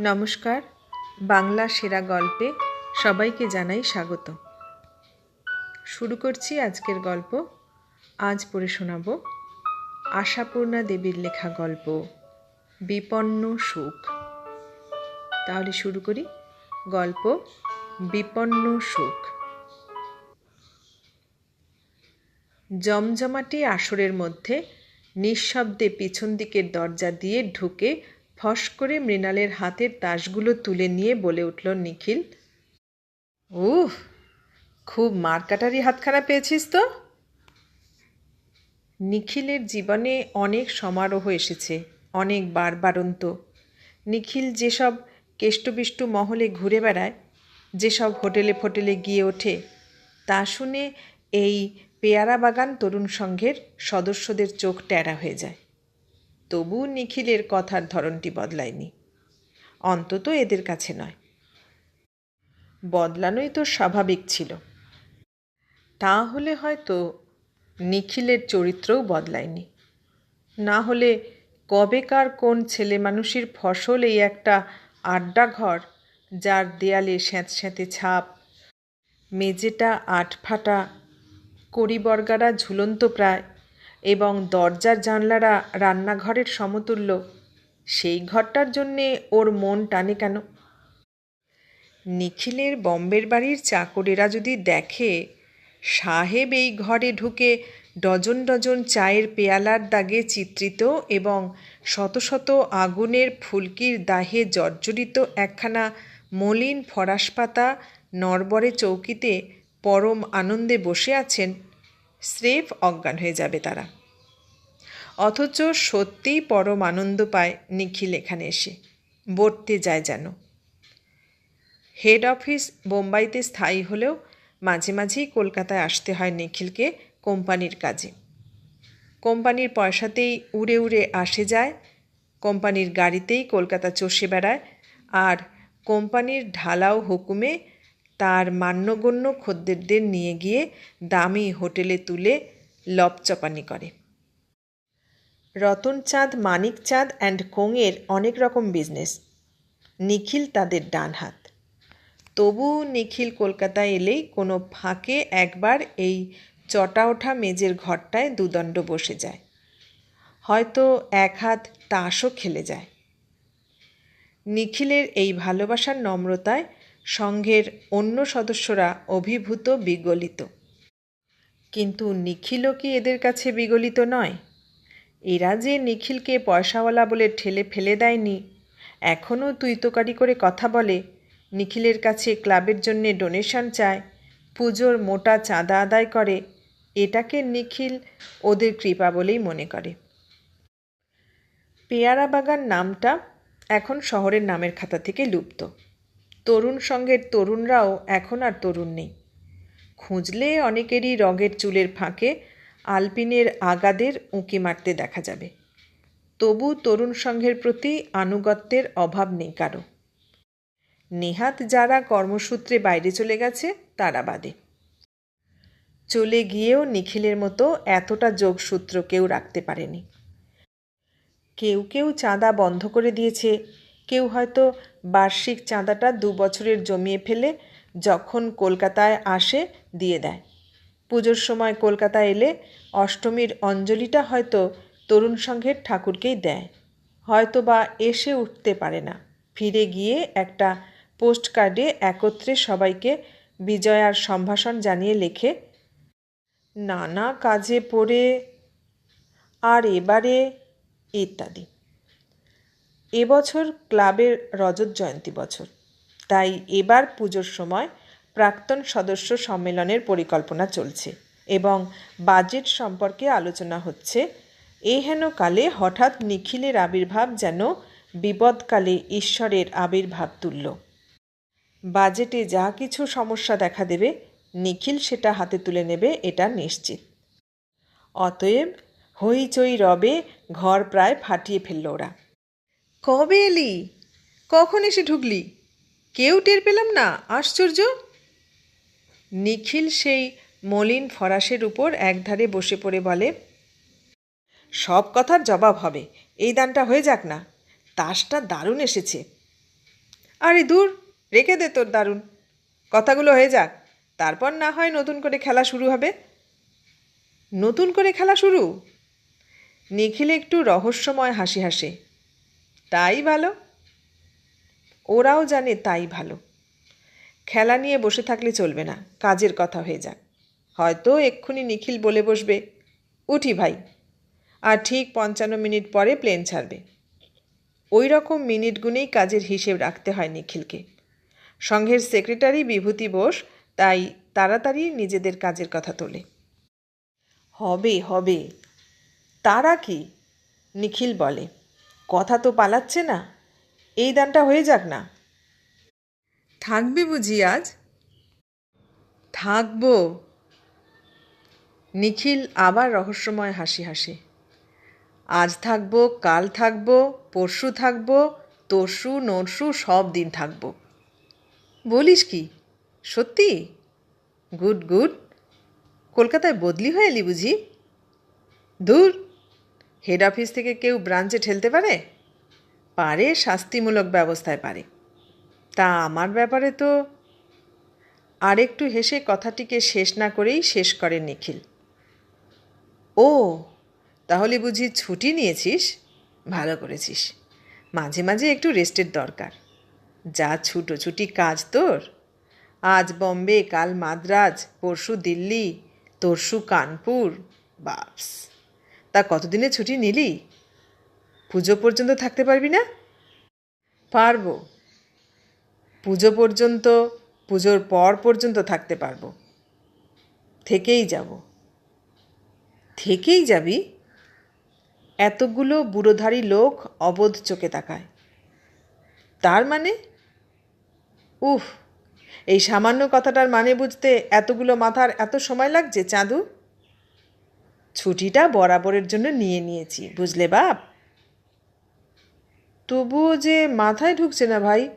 নমস্কার, বাংলা সেরা গল্পে সবাইকে জানাই স্বাগত। শুরু করছি আজকের গল্প। আজ পড়ে শোনাব আশাপূর্ণা দেবীর লেখা গল্প, বিপন্ন সুখ। তাহলে শুরু করি। গল্প, বিপন্ন সুখ। জমজমাটি আসরের মধ্যে নিঃশব্দে পিছন দিকের দরজা দিয়ে ঢুকে ফস করে মৃণালের হাতের তাসগুলো তুলে নিয়ে বলে উঠল নিখিল উহ খুব মারকাটারি হাতখানা পেয়েছিস তো? নিখিলের জীবনে অনেক সমারোহ এসেছে, অনেক বারবারন্ত নিখিল যেসব কেষ্টবিষ্টু মহলে ঘুরে বেড়ায়, যেসব হোটেলে ফোটেলে গিয়ে ওঠে, তা শুনে এই পেয়ারা বাগান তরুণ সংঘের সদস্যদের চোখ ট্যাড়া হয়ে যায়। তবু নিখিলের কথার ধরনটি বদলায়নি। অন্তত এদের কাছে নয়। বদলানোই তো স্বাভাবিক ছিল। তাহলে হয়তো নিখিলের চরিত্রও বদলায়নি। না হলে কবেকার কোন ছেলে মানুষের ফসল এই একটা আড্ডাঘর যার দেয়ালে স্যাঁতস্যাঁতে ছাপ, মেঝেটা আটফাটা, কড়িবর্গারা ঝুলন্ত প্রায় এবং দরজার জানলারা রান্নাঘরের সমতুল্য। সেই ঘরটার জন্যে ওর মন টানে কেন? নিখিলের বম্বের বাড়ির চাকরেরা যদি দেখে, সাহেব এই ঘরে ঢুকে ডজন ডজন চায়ের পেয়ালার দাগে চিত্রিত এবং শত শত আগুনের ফুলকির দাহে জর্জরিত একখানা মলিন ফরাস পাতা নরবরে চৌকিতে পরম আনন্দে বসে আছেন স্রেফ অজ্ঞান হয়ে যাবে তারা। অথচ সত্যিই পরম আনন্দ পায় নিখিল এখানে এসে। বর্তে যায় যেন। হেড অফিস বোম্বাইতে স্থায়ী হলেও মাঝে মাঝেই কলকাতায় আসতে হয় নিখিলকে কোম্পানির কাজে। কোম্পানির পয়সাতেই উড়ে উড়ে আসে যায়, কোম্পানির গাড়িতেই কলকাতা চষে বেড়ায়, আর কোম্পানির ঢালাও হুকুমে তার মান্যগণ্য খদ্দেরদের নিয়ে গিয়ে দামি হোটেলে তুলে লপচপানি করে। রতনচাঁদ, মানিকচাঁদ অ্যান্ড কোংয়ের অনেক রকম বিজনেস নিখিল তাদের ডান হাত। তবু নিখিল কলকাতায় এলেই কোনো ফাঁকে একবার এই চটা ওঠা মেজের ঘরটায় দুদণ্ড বসে যায়। হয়তো এক হাত তাসও খেলে যায়। নিখিলের এই ভালোবাসার নম্রতায় সংঘের অন্য সদস্যরা অভিভূত বিগলিত। কিন্তু নিখিলও কি এদের কাছে বিগলিত নয়? এরা যে নিখিলকে পয়সাওয়ালা বলে ঠেলে ফেলে দেয়নি, এখনও তুই তোকারি করে কথা বলে, নিখিলের কাছে ক্লাবের জন্যে ডোনেশন চায়, পুজোর মোটা চাঁদা আদায় করে, এটাকে নিখিল ওদের কৃপা বলেই মনে করে। পেয়ারা বাগান নামটা এখন শহরের নামের খাতা থেকে লুপ্ত। তরুণ সঙ্গের তরুণরাও এখন আর তরুণ নেই। খুঁজলে অনেকেরই রঙের চুলের ফাঁকে, আলপিনের আগাদের উঁকি মারতে দেখা যাবে। তবু তরুণ সংঘের প্রতি আনুগত্যের অভাব নেই কারও। নেহাত যারা কর্মসূত্রে বাইরে চলে গেছে, তারা বাদে। চলে গিয়েও নিখিলের মতো এতটা যোগসূত্র কেউ রাখতে পারেনি। কেউ কেউ চাঁদা বন্ধ করে দিয়েছে, কেউ হয়তো বার্ষিক চাঁদাটা দু বছরের জমিয়ে ফেলে যখন কলকাতায় আসে, দিয়ে দেয়। পুজোর সময় কলকাতায় এলে অষ্টমীর অঞ্জলিটা হয়তো তরুণ সংঘের ঠাকুরকেই দেয়। হয়তো বা এসে উঠতে পারে না। ফিরে গিয়ে একটা পোস্ট কার্ডে একত্রে সবাইকে বিজয়ার সম্ভাষণ জানিয়ে লেখে, নানা কাজে পড়ে, আর এবারে, ইত্যাদি। এবছর ক্লাবের রজত জয়ন্তী বছর। তাই এবার পুজোর সময় প্রাক্তন সদস্য সম্মেলনের পরিকল্পনা চলছে এবং বাজেট সম্পর্কে আলোচনা হচ্ছে। এই হেন কালে হঠাৎ নিখিলের আবির্ভাব যেন বিপদকালে ঈশ্বরের আবির্ভাব তুলল বাজেটে যা কিছু সমস্যা দেখা দেবে, নিখিল সেটা হাতে তুলে নেবে, এটা নিশ্চিত। অতএব হইচই রবে, ঘর প্রায় ফাটিয়ে ফেলল ওরা। কবে এলি? কখন এসে ঢুকলি? কেউ টের পেলাম না, আশ্চর্য? নিখিল সেই মলিন ফরাসের উপর একধারে বসে পড়ে বলে, সব কথার জবাব হবে, এই দানটা হয়ে যাক না, তাসটা দারুণ এসেছে। আরে দূর, রেখে দে তোর দারুণ। কথাগুলো হয়ে যাক, তারপর না হয় নতুন করে খেলা শুরু হবে। নতুন করে খেলা শুরু? নিখিল একটু রহস্যময় হাসি হাসে। তাই ভালো? ওরাও জানে তাই ভালো। খেলা নিয়ে বসে থাকলে চলবে না, কাজের কথা হয়ে যাক। হয়তো এক্ষুনি নিখিল বলে বসবে, উঠি ভাই। আর ঠিক পঞ্চান্ন মিনিট পরে প্লেন ছাড়বে। ওই রকম মিনিট গুনেই কাজের হিসেব রাখতে হয় নিখিলকে। সংঘের সেক্রেটারি বিভূতি বোস তাই তাড়াতাড়ি নিজেদের কাজের কথা তোলে। হবে হবে। তারা কি? নিখিল বলে। কথা তো পালাচ্ছে না। এই দানটা হয়ে যাক না। থাকবি বুঝি আজ? থাকব। নিখিল আবার রহস্যময় হাসি হাসে। আজ থাকব, কাল থাকব, পরশু থাকব, তরশু, নরশু, সব দিন থাকব। বলিস কি? সত্যি? Good good. কলকাতায় বদলি হয়ে এলি বুঝি? দূর। হেড অফিস থেকে কেউ ব্রাঞ্চে ঠেলতে পারে? পারে, শাস্তিমূলক ব্যবস্থায় পারে। তা আমার ব্যাপারে তো আর একটু হেসে কথাটিকে শেষ না করেই শেষ করে নিখিল। ও, তাহলে বুঝি ছুটি নিয়েছিস? ভালো করেছিস। মাঝে মাঝে একটু রেস্টের দরকার। যা ছুটোছুটি কাজ তোর। আজ বম্বে, কাল মাদ্রাজ, পরশু দিল্লি, তরশু কানপুর, বাপস। তা কতদিনে ছুটি নিলি? পুজো পর্যন্ত থাকতে পারবি না? পারব। পুজো পর্যন্ত, পুজোর পর পর্যন্ত থাকতে পারব। থেকেই যাব। থেকেই যাবি? এতগুলো বুড়োধারী লোক অবোধ চোখে তাকায়। তার মানে? উফ, এই সামান্য কথাটার মানে বুঝতে এতগুলো মাথার এত সময় লাগছে, চাঁদু? ছুটিটা বরাবরের জন্য নিয়ে নিয়েছি, বুঝলে বাপ? তবুও যে মাথায় ঢুকছে না ভাই।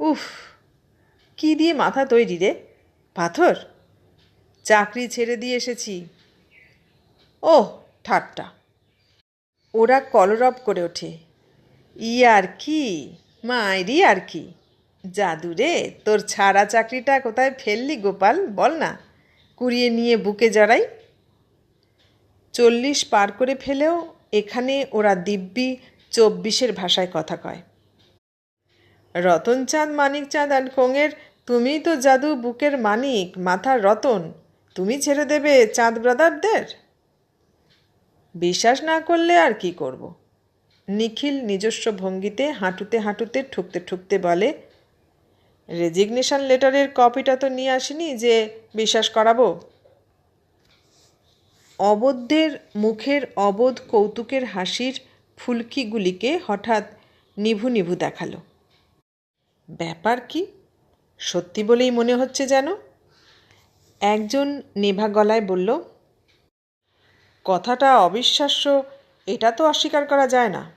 উফ, কি দিয়ে মাথা তৈরি রে? পাথর? চাকরি ছেড়ে দিয়ে এসেছি। ও ঠাট্টা। ওরা কলরব করে ওঠে। ই আর কি? মায়েরই আর কি? জাদু রে, তোর ছাড়া চাকরিটা কোথায় ফেললি গোপাল, বল না। কুড়িয়ে নিয়ে বুকে জড়াই। চল্লিশ পার করে ফেলেও এখানে ওরা দিব্যি চব্বিশের ভাষায় কথা কয়। রতনচাঁদ, মানিকচাঁদ অ্যান্ড কোঙের তুমিই তো জাদু বুকের মানিক মাথার রতন, তুমি ছেড়ে দেবে চাঁদ ব্রাদারদের? বিশ্বাস না করলে আর কি করব। নিখিল নিজস্ব ভঙ্গিতে হাঁটুতে হাঁটুতে, ঠুকতে ঠুকতে বলে, রেজিগনেশন লেটারের কপিটা তো নিয়ে আসিনি যে বিশ্বাস করাবো? অবদ্ধের মুখের অবোধ কৌতুকের হাসির ফুলকিগুলিকে হঠাৎ নিভু নিভু দেখাল। ব্যাপার কি? সত্যি বলেই মনে হচ্ছে যেন? একজন নেভা গলায় বলল, কথাটা অবিশ্বাস্য, এটা তো অস্বীকার করা যায় না।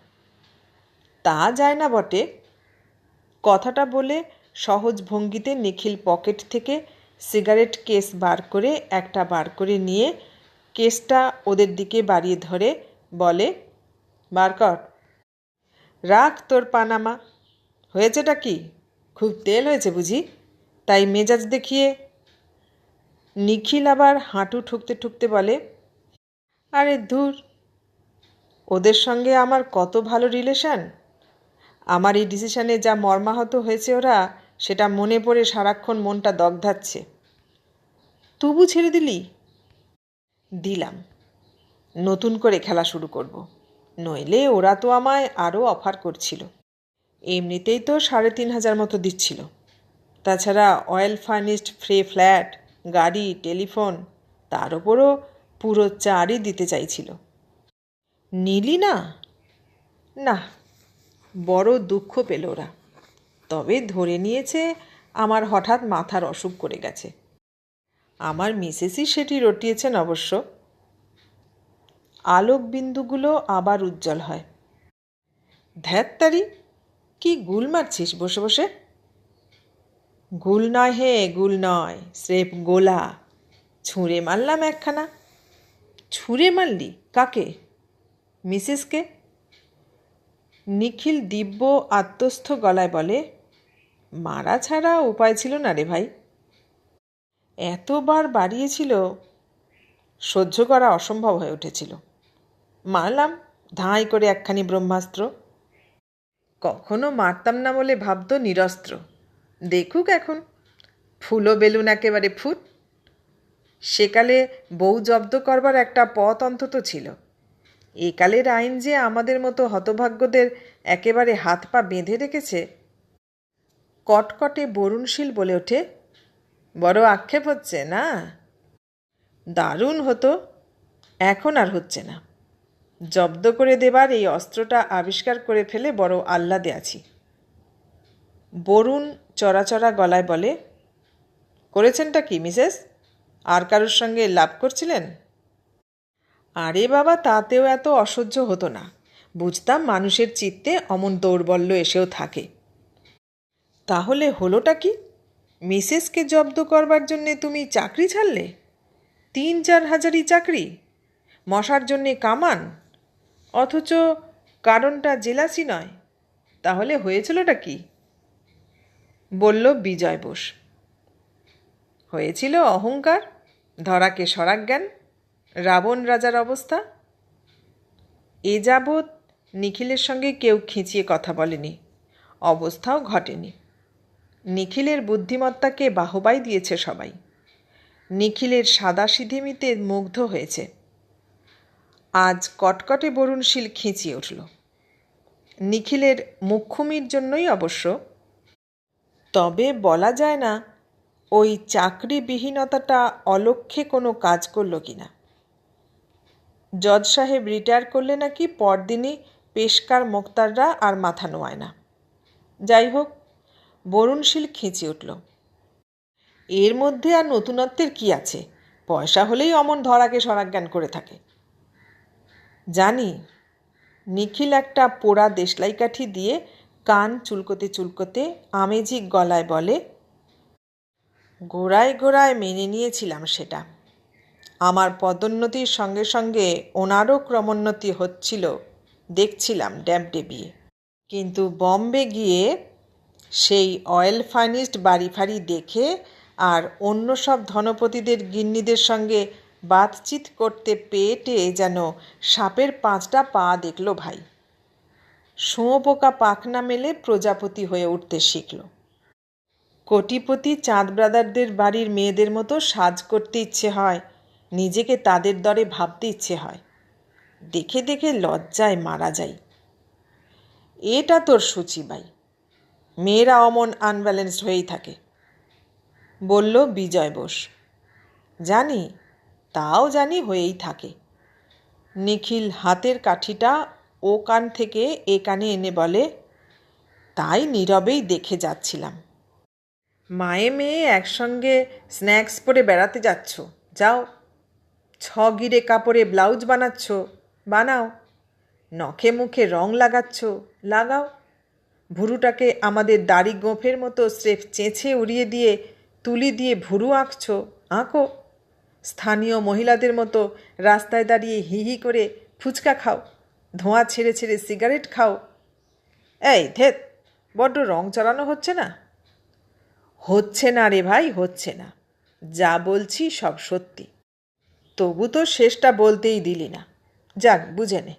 তা যায় না বটে। কথাটা বলে সহজ ভঙ্গিতে নিখিল পকেট থেকে সিগারেট কেস বার করে একটা বার করে নিয়ে কেসটা ওদের দিকে বাড়িয়ে ধরে বলে বার কর রাখ তোর পানামা। হয়েছেটা কি? খুব তেল হয়েছে বুঝি? তাই মেজাজ দেখিয়ে নিখিল আবার হাঁটু ঠুকতে ঠুকতে বলে, আরে ধুর, ওদের সঙ্গে আমার কত ভালো রিলেশন? আমার এই ডিসিশনে যা মর্মাহত হয়েছে ওরা, সেটা মনে পড়ে সারাক্ষণ মনটা দগ্ধাচ্ছে। তবু ছেড়ে দিলি? দিলাম। নতুন করে খেলা শুরু করব। নইলে ওরা তো আমায় আরও অফার করছিল। এমনিতেই তো সাড়ে তিন হাজার মতো দিচ্ছিল। তাছাড়া অয়েল ফার্নিশড ফ্রি ফ্ল্যাট, গাড়ি, টেলিফোন, তার ওপরও পুরো চারই দিতে চাইছিল। নিলি না? না, বড় দুঃখ পেল ওরা। তবে ধরে নিয়েছে আমার হঠাৎ মাথার অসুখ করে গেছে। আমার মিসেসই সেটি রটিয়েছেন অবশ্য। আলোক বিন্দুগুলো আবার উজ্জ্বল হয়। ধ্যাত্তারি কি গুল মারছিস বসে বসে? গুল নয় হে, গুল নয়, স্রেফ গোলা। ছুঁড়ে মারলাম একখানা। ছুঁড়ে মারলি? কাকে? মিসেসকে? নিখিল দিব্য আত্মস্থ গলায় বলে, মারা ছাড়া উপায় ছিল না রে ভাই। এতবার বাড়িয়েছিল, সহ্য করা অসম্ভব হয়ে উঠেছিল। মারলাম, ধাঁই করে একখানি ব্রহ্মাস্ত্র। কখনো মারতাম না বলে ভাবত নিরস্ত্র। দেখুক এখন ফুলো বেলুন একেবারে ফুট। সেকালে বউ জব্দ করবার একটা পথ অন্তত ছিল। একালের আইন যে আমাদের মতো হতভাগ্যদের একেবারে হাত পা বেঁধে রেখেছে, কটকটে বরুণশীল বলে ওঠে বড় আক্ষেপ হচ্ছে, না? দারুণ হতো, এখন আর হচ্ছে না। জব্দ করে দেবার এই অস্ত্রটা আবিষ্কার করে ফেলে বড় আহ্লাদে আছি। বরুণ চড়াচড়া গলায় বলে, করেছেনটা কি, মিসেস? আর কারোর সঙ্গে লাভ করছিলেন? আরে বাবা, তাতেও এত অসহ্য হতো না। বুঝতাম মানুষের চিত্তে অমন দৌর্বল্য এসেও থাকে। তাহলে হলোটা কি? মিসেসকে জব্দ করবার জন্যে তুমি চাকরি ছাড়লে? তিন চার হাজারই চাকরি? মশার জন্যে কামান? অথচ কারণটা জেলাসি নয়। তাহলে হয়েছিলটা কি? বলল বিজয় বোস। হয়েছিল অহংকার, ধরাকে সরাজ্ঞান রাবণ রাজার অবস্থা। এ যাবৎ নিখিলের সঙ্গে কেউ খিঁচিয়ে কথা বলেনি। অবস্থাও ঘটেনি। নিখিলের বুদ্ধিমত্তাকে বাহবাই দিয়েছে সবাই। নিখিলের সাদা সিধিমিতে মুগ্ধ হয়েছে। আজ কটকটে বরুণশীল খিঁচিয়ে উঠল। নিখিলের মুখ্যমির জন্যই অবশ্য। তবে বলা যায় না, ওই চাকরিবিহীনতাটা অলক্ষ্যে কোনো কাজ করল কি না জজ সাহেব রিটায়ার করলে নাকি পরদিনই পেশকার মোক্তাররা আর মাথা নোয়ায় না। যাই হোক বরুণশীল খিঁচি উঠল। এর মধ্যে আর নতুনত্বের কি আছে? পয়সা হলেই অমন ধরাকে সরাজ্ঞান করে থাকে। জানি, নিখিল একটা পোড়া দেশলাই কাঠি দিয়ে কান চুলকোতে চুলকোতে আমেজিক গলায় বলে, গোড়ায় গোড়ায় মেনে নিয়েছিলাম সেটা। আমার পদোন্নতির সঙ্গে সঙ্গে ওনারও ক্রমোন্নতি হচ্ছিল, দেখছিলাম ড্যাব ডেবিয়ে কিন্তু বম্বে গিয়ে সেই অয়েল ফার্নিশড বাড়ি ফাড়ি দেখে আর অন্য সব ধনপতিদের গিন্নিদের সঙ্গে বাতচিত করতে পেটে যেন সাপের পাঁচটা পা দেখল ভাই। শুঁয়োপোকা পাখনা মেলে প্রজাপতি হয়ে উঠতে শিখল। কোটিপতি চাঁদ ব্রাদারদের বাড়ির মেয়েদের মতো সাজ করতে ইচ্ছে হয়, নিজেকে তাদের দরে ভাবতে ইচ্ছে হয়। দেখে দেখে লজ্জায় মারা যাই। এটা তোর সূচিবাই মেয়েরা অমন আনব্যালেন্সড হয়েই থাকে। বলল বিজয় বোস, জানি, তাও জানি হয়েই থাকে। নিখিল হাতের কাঠিটা ও কান থেকে এ কানে এনে বলে, তাই নীরবেই দেখে যাচ্ছিলাম। মায়ে মেয়ে একসঙ্গে স্ন্যাক্স পরে বেড়াতে যাচ্ছ। যাও ছ গিরে কাপড়ে ব্লাউজ বানাচ্ছ। বানাও, নখে মুখে রং লাগাচ্ছ। লাগাও। ভুরুটাকে আমাদের দাড়ি গোঁফের মতো স্রেফ চেঁচে উড়িয়ে দিয়ে তুলি দিয়ে ভুরু আঁকছ, আঁকো। স্থানীয় মহিলাদের মতো রাস্তায় দাঁড়িয়ে হি হি করে ফুচকা খাও, ধোঁয়া ছেড়ে ছেড়ে সিগারেট খাও। এই ধেত বড্ড রং চড়ানো হচ্ছে না? হচ্ছে না রে ভাই, হচ্ছে না। যা বলছি সব সত্যি। তবু তো শেষটা বলতেই দিলি না। যাক, বুঝে নে।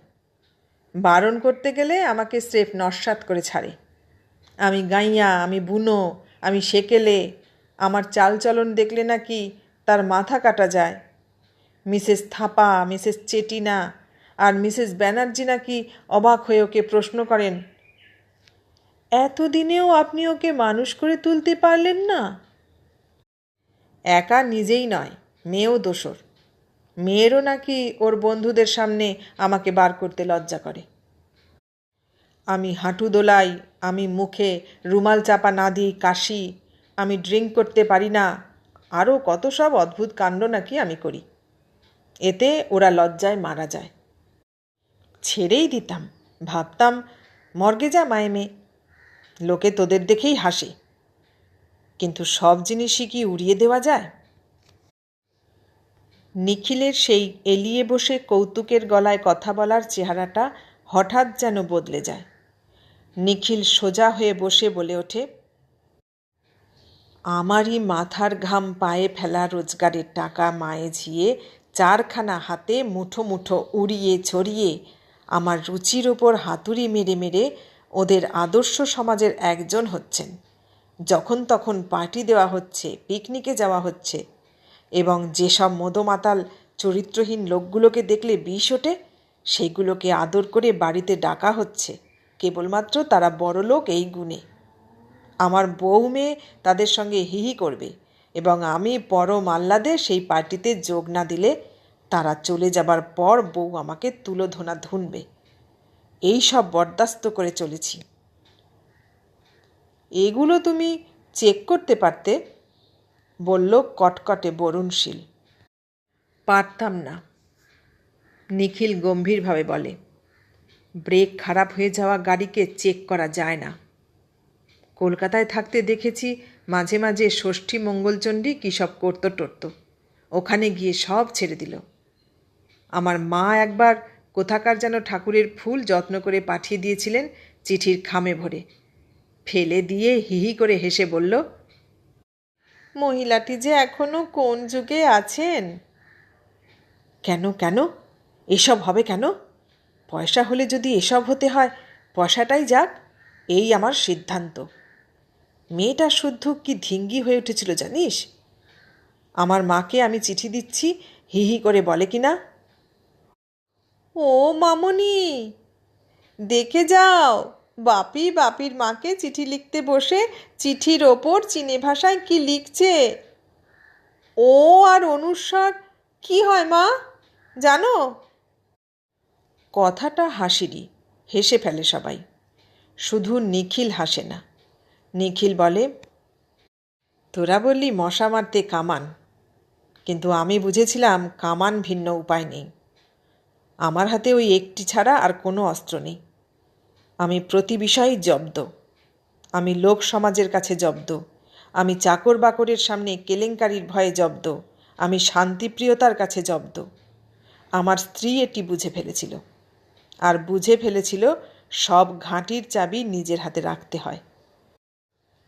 বারণ করতে গেলে আমাকে স্রেফ নস্বাত করে ছাড়ে। আমি গাইয়া, আমি বুনো, আমি সেকেলে, আমার চালচলন দেখলে নাকি তার মাথা কাটা যায়। মিসেস থাপা, মিসেস চেটিনা আর মিসেস ব্যানার্জি নাকি অবাক হয়ে ওকে প্রশ্ন করেন, এতদিনেও আপনি ওকে মানুষ করে তুলতে পারলেন না? একা নিজেই নয়, মেয়েও দোসর মেয়েরও নাকি ওর বন্ধুদের সামনে আমাকে বার করতে লজ্জা করে। আমি হাঁটু দোলাই, আমি মুখে রুমাল চাপা না দিই, কাশি, আমি ড্রিঙ্ক করতে পারি না, আরও কত সব অদ্ভুত কাণ্ড নাকি আমি করি। এতে ওরা লজ্জায় মারা যায়। ছেড়েই দিতাম, ভাবতাম, মর্গে যা মায়ে মেয়ে, লোকে তোদের দেখেই হাসে। কিন্তু সব জিনিসই কি উড়িয়ে দেওয়া যায়? নিখিলের সেই এলিয়ে বসে কৌতুকের গলায় কথা বলার চেহারাটা হঠাৎ যেন বদলে যায়। নিখিল সোজা হয়ে বসে বলে ওঠে, আমারই মাথার ঘাম পায়ে ফেলা রোজগারের টাকা মায়ে ঝিয়ে চারখানা হাতে মুঠো মুঠো উড়িয়ে ছড়িয়ে আমার রুচির ওপর হাতুড়ি মেরে মেরে ওদের আদর্শ সমাজের একজন হচ্ছেন। যখন তখন পার্টি দেওয়া হচ্ছে, পিকনিকে যাওয়া হচ্ছে এবং যেসব মদমাতাল চরিত্রহীন লোকগুলোকে দেখলে বিষ ওঠে, সেগুলোকে আদর করে বাড়িতে ডাকা হচ্ছে। কেবলমাত্র তারা বড়লোক এই গুণে। আমার বউ মেয়ে তাদের সঙ্গে হিহি করবে এবং আমি পরম আহ্লাদে সেই পার্টিতে যোগ না দিলে তারা চলে যাবার পর বউ আমাকে তুলোধনা ধুনবে। এই সব বরদাস্ত করে চলেছি। এগুলো তুমি চেক করতে পারতে বলল, কটকটে বরুণশীল। পারতাম না, নিখিল গম্ভীরভাবে বলে। ব্রেক খারাপ হয়ে যাওয়া গাড়িকে চেক করা যায় না। কলকাতায় থাকতে দেখেছি মাঝে মাঝে ষষ্ঠী মঙ্গলচণ্ডী কী সব করতো টরতো। ওখানে গিয়ে সব ছেড়ে দিল। আমার মা একবার কোথাকার যেন ঠাকুরের ফুল যত্ন করে পাঠিয়ে দিয়েছিলেন চিঠির খামে ভরে। ফেলে দিয়ে হিহি করে হেসে বলল মহিলাটি যে এখনও কোন যুগে আছেন? কেন কেন? এসব হবে কেন? পয়সা হলে যদি এসব হতে হয়, পয়সাটাই যাক, এই আমার সিদ্ধান্ত। মেয়েটা শুদ্ধ কি ধিঙ্গি হয়ে উঠেছিল জানিস? আমার মাকে আমি চিঠি দিচ্ছি, হি হি করে বলে কি না? ও মামনি, দেখে যাও। বাপি বাপির মাকে চিঠি লিখতে বসে চিঠির ওপর চীনে ভাষায় কি লিখছে? ও আর অনুস্বার কি হয় মা? জানো? কথাটা হাসিরই হেসে ফেলে সবাই। শুধু নিখিল হাসে না। নিখিল বলে, তোরা বললি মশা মারতে কামান, কিন্তু আমি বুঝেছিলাম কামান ভিন্ন উপায় নেই। আমার হাতে ওই একটি ছাড়া আর কোনো অস্ত্র নেই। আমি প্রতি বিষয়েই জব্দ। আমি লোক সমাজের কাছে জব্দ। আমি চাকর বাকরের সামনে কেলেঙ্কারির ভয়ে জব্দ। আমি শান্তিপ্রিয়তার কাছে জব্দ। আমার স্ত্রী এটি বুঝে ফেলেছিল। আর বুঝে ফেলেছিল সব ঘাঁটির চাবি নিজের হাতে রাখতে হয়।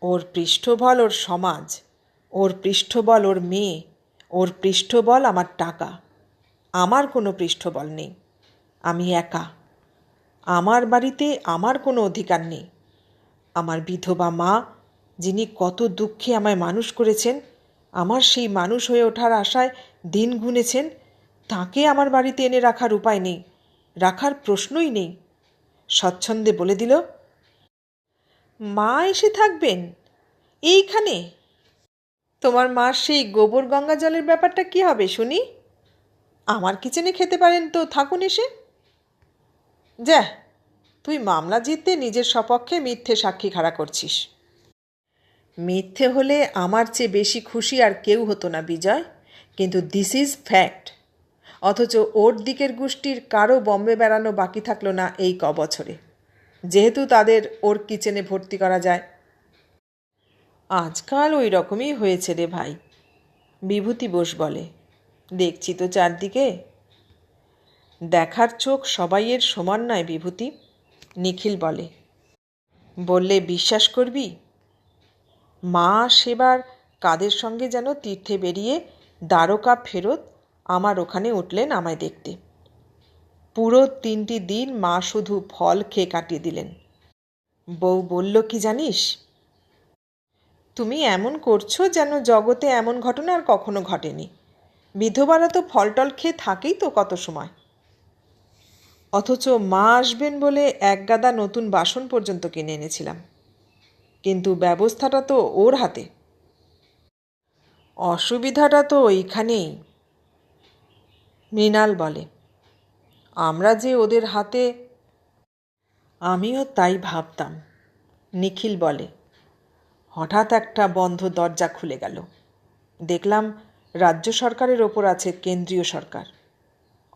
ওর পৃষ্ঠবল ওর সমাজ, ওর পৃষ্ঠবল ওর মেয়ে, ওর পৃষ্ঠবল আমার টাকা। আমার কোনো পৃষ্ঠবল নেই। আমি একা। আমার বাড়িতে আমার কোনো অধিকার নেই। আমার বিধবা মা, যিনি কত দুঃখে আমায় মানুষ করেছেন, আমার সেই মানুষ হয়ে ওঠার আশায় দিন গুনেছেন, তাকে আমার বাড়িতে এনে রাখার উপায় নেই, রাখার প্রশ্নই নেই। স্বচ্ছন্দে বলে দিল, মা এসে থাকবেন? এইখানে? তোমার মার সেই গোবর গঙ্গা জলের ব্যাপারটা কি হবে শুনি? আমার কিচেনে খেতে পারেন তো, থাকুন এসে। যা, তুই মামলা জিততে নিজের সপক্ষে মিথ্যে সাক্ষী খাড়া করছিস। মিথ্যে হলে আমার চেয়ে বেশি খুশি আর কেউ হতো না, বিজয়। কিন্তু দিস ইজ ফ্যাক্ট অথচ ওর দিকের গোষ্ঠীর কারও বম্বে বেড়ানো বাকি থাকল না এই ক বছরে। যেহেতু তাদের ওর কিচেনে ভর্তি করা যায়। আজকাল ওই রকমই হয়েছে রে ভাই। বিভূতি বোস বলে, দেখছি তো চারদিকে। দেখার চোখ সবাইয়ের সমান নয় বিভূতি, নিখিল বলে। বললে, বিশ্বাস করবি? মা সেবার কাদের সঙ্গে যেন তীর্থে বেরিয়ে দ্বারকা ফেরত আমার ওখানে উঠলেন আমায় দেখতে। পুরো তিনটি দিন মা শুধু ফল খেয়ে কাটিয়ে দিলেন। বউ বলল, কি জানিস? তুমি এমন করছ যেন জগতে এমন ঘটনা আর কখনো ঘটেনি। বিধবারা তো ফল টল খেয়ে থাকেই তো কত সময়। অথচ মা আসবেন বলে এক গাদা নতুন বাসন পর্যন্ত কিনে এনেছিলাম। কিন্তু ব্যবস্থাটা তো ওর হাতে। অসুবিধাটা তো ওইখানেই মৃণাল বলে। আমরা যে ওদের হাতে, আমিও তাই ভাবতাম, নিখিল বলে। হঠাৎ একটা বন্ধ দরজা খুলে গেল। দেখলাম রাজ্য সরকারের ওপর আছে কেন্দ্রীয় সরকার।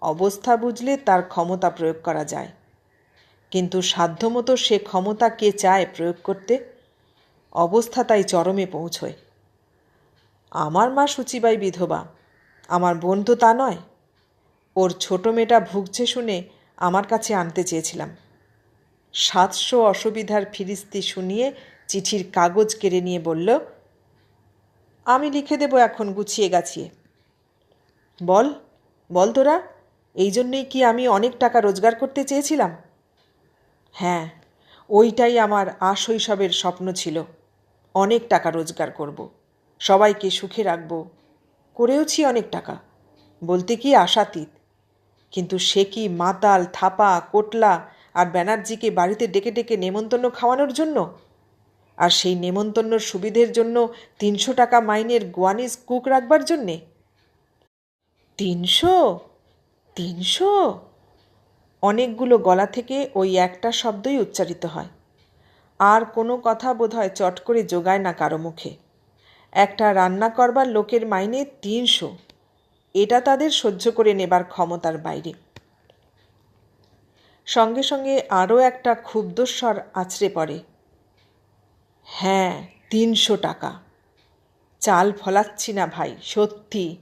অবস্থা বুঝলে তার ক্ষমতা প্রয়োগ করা যায়। কিন্তু সাধ্যমতো সে ক্ষমতা কে চায় প্রয়োগ করতে? অবস্থা তাই চরমে পৌঁছয়। আমার মা সুচিবাই বিধবা, আমার বোন তো তা নয়। ওর ছোট মেয়েটা ভুগছে শুনে আমার কাছে আনতে চেয়েছিলাম। সাতশো অসুবিধার ফিরিস্তি শুনিয়ে চিঠির কাগজ কেড়ে নিয়ে বলল, আমি লিখে দেবো এখন গুছিয়ে গাছিয়ে। বল বল তোরা। এই জন্যেই কি আমি অনেক টাকা রোজগার করতে চেয়েছিলাম? হ্যাঁ ওইটাই আমার আশৈশবের স্বপ্ন ছিল। অনেক টাকা রোজগার করব, সবাইকে সুখে রাখব। করেওছি অনেক টাকা, বলতে কি আশাতীত। কিন্তু সে কি মাতাল, থাপা, কোটলা আর ব্যানার্জিকে বাড়িতে ডেকে ডেকে নেমন্তন্ন খাওয়ানোর জন্য? আর সেই নেমন্তন্নর সুবিধের জন্য তিনশো টাকা মাইনের গোয়ানিজ কুক রাখবার জন্যে? তিনশো? তিনশো? অনেকগুলো গলা থেকে ওই একটা শব্দই উচ্চারিত হয়। আর কোনো কথা বোধহয় চট করে জোগায় না কারও মুখে। একটা রান্না করবার লোকের মাইনে তিনশো। এটা তাদের সহ্য করে নেবার ক্ষমতার বাইরে। সঙ্গে সঙ্গে আরও একটা ক্ষুব্ধস্বর আছড়ে পড়ে। হ্যাঁ তিনশো টাকা। চাল ফলাচ্ছি না ভাই, সত্যি।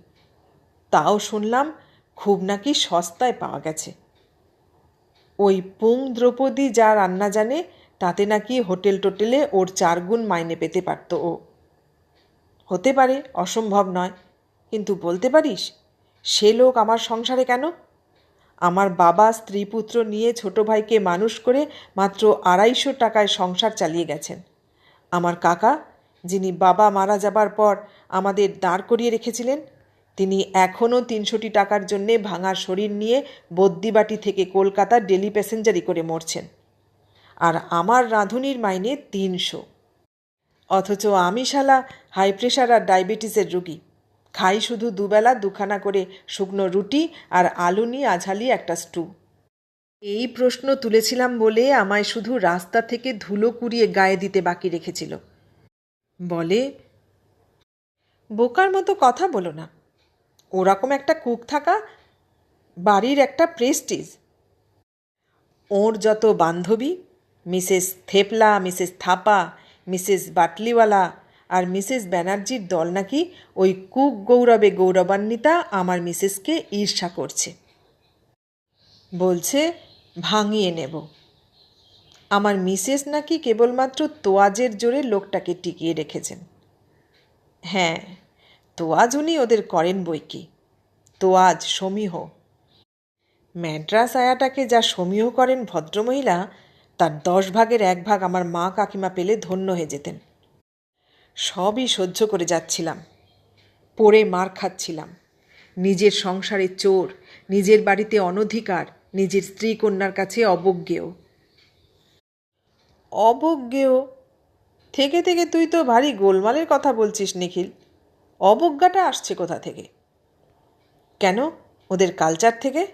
তাও শুনলাম খুব নাকি সস্তায় পাওয়া গেছে। ওই পুং দ্রৌপদী যা রান্না জানে, তাতে নাকি হোটেল টোটেলে ওর চারগুণ মাইনে পেতে পারত ও। হতে পারে, অসম্ভব নয়, কিন্তু বলতে পারিস? সে লোক আমার সংসারে কেন? আমার বাবা স্ত্রী পুত্র নিয়ে ছোট ভাইকে মানুষ করে মাত্র আড়াইশো টাকায় সংসার চালিয়ে গেছেন। আমার কাকা, যিনি বাবা মারা যাবার পর আমাদের দাঁড় করিয়ে রেখেছিলেন তিনি এখনও তিনশোটি টাকার জন্যে ভাঙা শরীর নিয়ে বদ্যিবাটি থেকে কলকাতা ডেলি প্যাসেঞ্জারি করে মরছেন। আর আমার রাঁধুনির মাইনে তিনশো। অথচ আমি শালা হাই প্রেশার আর ডায়াবেটিসের রুগী। খাই শুধু দুবেলা, দুখানা করে শুকনো রুটি আর আলু নিয়ে আঝালি একটা স্টু। এই প্রশ্ন তুলেছিলাম বলে আমায় শুধু রাস্তা থেকে ধুলো কুড়িয়ে গায়ে দিতে বাকি রেখেছিল। বলে, বোকার মতো কথা বলো না। ওরকম একটা কুক থাকা বাড়ির একটা প্রেস্টিজ ওর যত বান্ধবী, Mrs Thepla, Mrs Thapa, Mrs Batliwala আর মিসেস ব্যানার্জির দল নাকি ওই কুক গৌরবে গৌরবান্বিতা আমার মিসেসকে ঈর্ষা করছে। বলছে, ভাঙিয়ে নেব। আমার মিসেস নাকি কেবলমাত্র তোয়াজের জোরে লোকটাকে টিকিয়ে রেখেছেন। হ্যাঁ তোয়াজ উনি ওদের করেন বই কি? তোয়াজ সমীহ। ম্যাড্রাস আয়াটাকে যা সমীহ করেন ভদ্রমহিলা, তার দশ ভাগের এক ভাগ আমার মা কাকিমা পেলে ধন্য হয়ে যেতেন। সবই সহ্য করে যাচ্ছিলাম। পড়ে মার খাচ্ছিলাম। নিজের সংসারে চোর, নিজের বাড়িতে অনধিকার, নিজের স্ত্রী কন্যার কাছে অবজ্ঞেয়। অবজ্ঞেয়? থেকে থেকে তুই তো ভারী গোলমালের কথা বলছিস, নিখিল। অবজ্ঞাটা আসছে কোথা থেকে? কেন ওদের কালচার থেকে?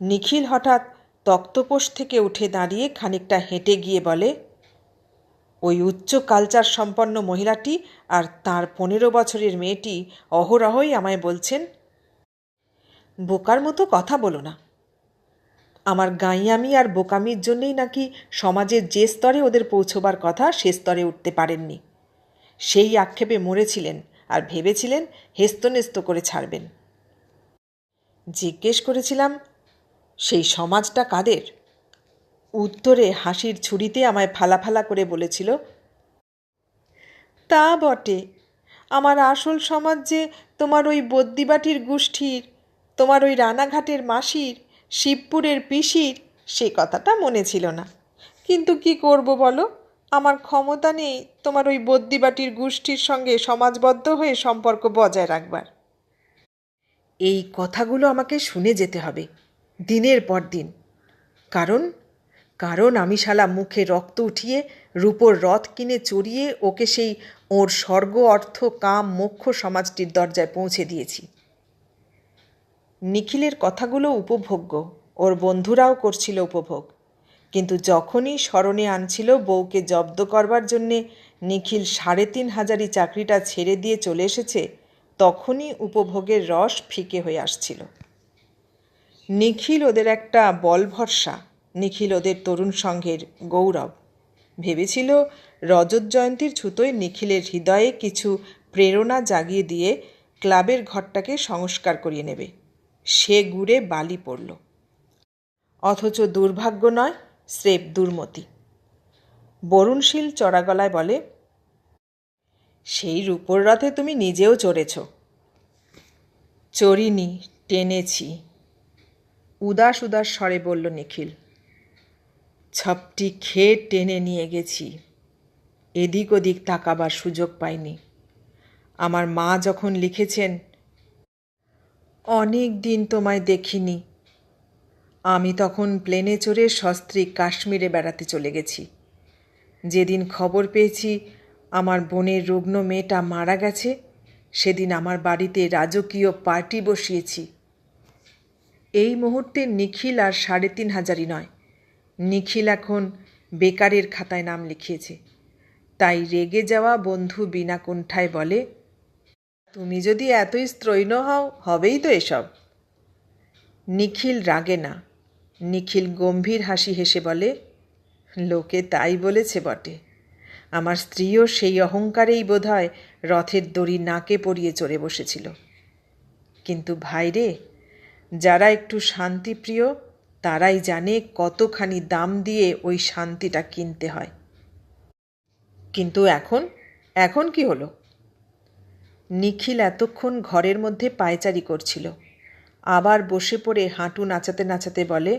নিখিল হঠাৎ তক্তপোষ থেকে উঠে দাঁড়িয়ে খানিকটা হেঁটে গিয়ে বলে, ওই উচ্চ কালচার সম্পন্ন মহিলাটি আর তার পনেরো বছরের মেয়েটি অহরহই আমায় বলছেন, বোকার মতো কথা বলো না। আমার গাইয়ামি আর বোকামির জন্যেই নাকি সমাজের যে স্তরে ওদের পৌঁছবার কথা সে স্তরে উঠতে পারেননি। সেই আক্ষেপে মরেছিলেন আর ভেবেছিলেন হেস্তনেস্ত করে ছাড়বেন। জিজ্ঞেস করেছিলাম, সেই সমাজটা কাদের? উত্তরে হাসির ছুরিতে আমায় ফালাফালা করে বলেছিল, তা বটে, আমার আসল সমাজ যে তোমার ওই বদ্যিবাটির গোষ্ঠীর, তোমার ওই রানাঘাটের মাসির, শিবপুরের পিসির, সে কথাটা মনে ছিল না। কিন্তু কি করব বলো? আমার ক্ষমতা নেই তোমার ওই বদ্যিবাটির গোষ্ঠীর সঙ্গে সমাজবদ্ধ হয়ে সম্পর্ক বজায় রাখবার। এই কথাগুলো আমাকে শুনে যেতে হবে, দিনের পর দিন। কারণ কারণ আমি শালা মুখে রক্ত উঠিয়ে, রূপোর রথ কিনে চড়িয়ে ওকে সেই ওর স্বর্গ, অর্থ, কাম, মোক্ষ সমাজটির দরজায় পৌঁছে দিয়েছি। নিখিলের কথাগুলো উপভোগ্য, ওর বন্ধুরাও করছিল উপভোগ। কিন্তু যখনই স্মরণে আনছিল বউকে জব্দ করবার জন্যে নিখিল সাড়ে তিন হাজারি চাকরিটা ছেড়ে দিয়ে চলে এসেছে, তখনই উপভোগের রস ফিকে হয়ে আসছিল। নিখিল ওদের একটা বল ভরসা, নিখিল ওদের তরুণ সংঘের গৌরব। ভেবেছিল রজত জয়ন্তীর ছুতোয় নিখিলের হৃদয়ে কিছু প্রেরণা জাগিয়ে দিয়ে ক্লাবের ঘরটাকে সংস্কার করিয়ে নেবে। সে গুড়ে বালি পড়ল। অথচ দুর্ভাগ্য নয় স্রেফ দুর্মতি। বরুণশীল চড়া গলায় বলে, সেই রূপোর রথে তুমি নিজেও চড়েছ। চড়িনি, টেনেছি। উদাস উদাস স্বরে বলল নিখিল, ছপটি খেয়ে টেনে নিয়ে গেছি। এদিক ওদিক তাকাবার সুযোগ পাইনি। আমার মা যখন লিখেছেন, অনেক দিন তোমায় দেখিনি আমি তখন প্লেনে চড়ে সস্ত্রী কাশ্মীরে বেড়াতে চলে গেছি। যেদিন খবর পেয়েছি, আমার বোনের রুগ্ন মেয়েটা মারা গেছে, সেদিন আমার বাড়িতে রাজকীয় পার্টি বসিয়েছি। এই মুহূর্তে নিখিল আর সাড়ে তিন হাজারই নয়। নিখিল এখন বেকারের খাতায় নাম লিখিয়েছে। তাই রেগে যাওয়া বন্ধু বিনা কুণ্ঠায় বলে, তুমি যদি এতই স্ত্রৈণ হও হবেই তো এসব। নিখিল রাগে না। নিখিল গম্ভীর হাসি হেসে বলে, লোকে তাই বলেছে বটে। আমার স্ত্রীও সেই অহংকারেই বোধহয় রথের দড়ি নাকে পরিয়ে চড়ে বসেছিল। কিন্তু ভাইরে যারা একটু শান্তিপ্রিয়, তারাই জানে কতখানি দাম দিয়ে ওই শান্তিটা কিনতে হয়। কিন্তু এখন এখন কি হলো? নিখিল এতক্ষণ ঘরের মধ্যে পায়চারি করছিল। আবার বসে পড়ে হাঁটু নাচাতে নাচাতে বলে,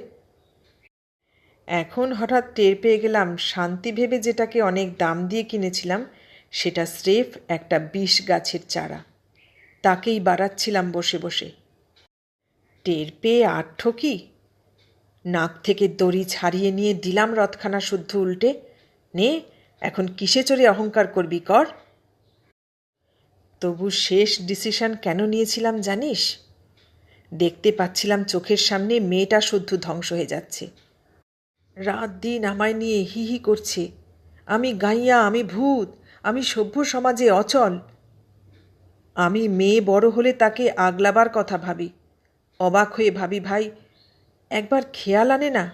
এখন হঠাৎ টের পেয়ে গেলাম শান্তি ভেবে যেটাকে অনেক দাম দিয়ে কিনেছিলাম, সেটা স্রেফ একটা বিষ গাছের চারা। তাকেই বাড়াচ্ছিলাম বসে বসে। টের পেয়ে আর ঠকি? নাক থেকে দড়ি ছাড়িয়ে নিয়ে দিলাম রথখানা শুদ্ধ উল্টে। নে, এখন কিসে চড়ে অহংকার করবি কর? তবু শেষ ডিসিশন কেন নিয়েছিলাম জানিস? দেখতে পাচ্ছিলাম চোখের সামনে মেয়েটা শুদ্ধ ধ্বংস হয়ে যাচ্ছে। রাত দিন আমায় নিয়ে হি হি করছে। আমি গাইয়া, আমি ভূত, আমি সভ্য সমাজে অচল। আমি মেয়ে বড় হলে তাকে আগলাবার কথা ভাবি। অবাক হয়ে ভাবি, ভাই, একবার খেয়াল আনে না?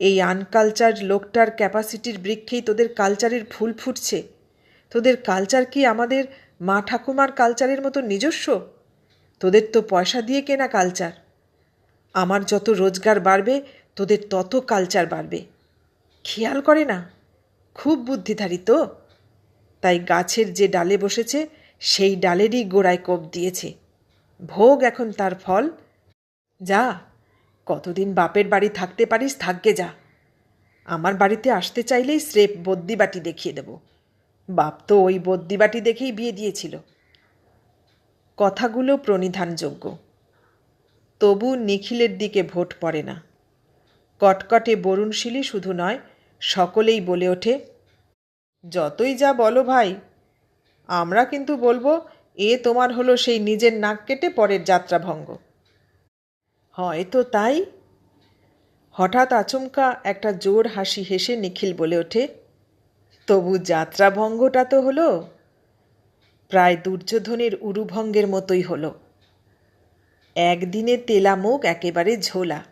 এই আনকালচার লোকটার ক্যাপাসিটির বৃক্ষেই তোদের কালচারের ফুল ফুটছে। তোদের কালচার কি আমাদের মা ঠাকুমার কালচারের মতো নিজস্ব? তোদের তো পয়সা দিয়ে কেনা কালচার আমার যত রোজগার বাড়বে, তোদের তত কালচার বাড়বে। খেয়াল করে না, খুব বুদ্ধিধারী তো। তাই গাছের যে ডালে বসেছে, সেই ডালেরই গোড়ায় কোপ দিয়েছে। ভোগ এখন তার ফল। যা, কতদিন বাপের বাড়ি থাকতে পারিস, থাকগে যা। আমার বাড়িতে আসতে চাইলেই স্রেফ বদ্যিবাটি দেখিয়ে দেব। বাপ তো ওই বদ্যিবাটি দেখেই বিয়ে দিয়েছিল। কথাগুলো প্রণিধানযোগ্য। তবু নিখিলের দিকে ভোট পড়ে না। কটকটে বরুণশীলী শুধু নয়, সকলেই বলে ওঠে, যতই যা বলো ভাই, আমরা কিন্তু বলব, এ তোমার হলো সেই নিজের নাক কেটে পরের যাত্রাভঙ্গ। হয়তো তাই? হঠাৎ আচমকা একটা জোর হাসি হেসে নিখিল বলে ওঠে, তবু যাত্রাভঙ্গটা তো হলো প্রায় দুর্যোধনের উরুভঙ্গের মতোই হলো। একদিনে তেলা মুখ একেবারে ঝোলা।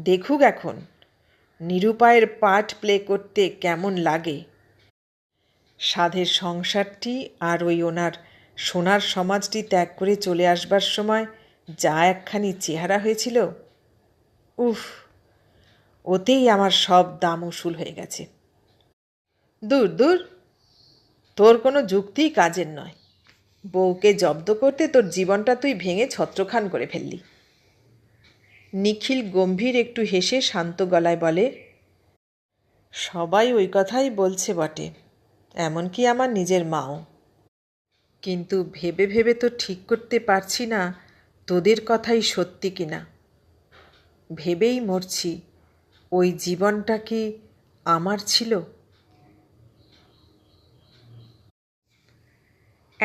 দেখুক এখন, নিরুপায়ের পাঠ প্লে করতে কেমন লাগে। সাধের সংসারটি আর ওই ওনার সোনার সমাজটি ত্যাগ করে চলে আসবার সময় যা একখানি চেহারা হয়েছিল, উফ, ওতেই আমার সব দাম উসুল হয়ে গেছে। দূর দূর। তোর কোনো যুক্তিই কাজের নয়। বউকে জব্দ করতে তোর জীবনটা তুই ভেঙে ছত্রখান করে ফেললি। নিখিল গম্ভীর একটু হেসে শান্ত গলায় বলে, সবাই ওই কথাই বলছে বটে, এমনকি আমার নিজের মাও। কিন্তু ভেবে ভেবে তো ঠিক করতে পারছি না, তোদের কথাই সত্যি কিনা। ভেবেই মরছি, ওই জীবনটা কি আমার ছিল?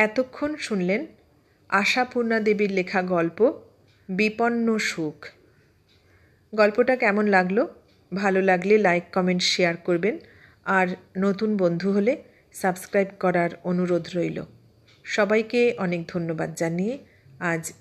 এতক্ষণ শুনলেন আশাপূর্ণা দেবীর লেখা গল্প, বিপন্ন সুখ। গল্পটা কেমন লাগল? ভালো লাগলে লাইক, কমেন্ট, শেয়ার করবেন। আর নতুন বন্ধু হলে সাবস্ক্রাইব করার অনুরোধ রইল। সবাইকে অনেক ধন্যবাদ জানিয়ে আজ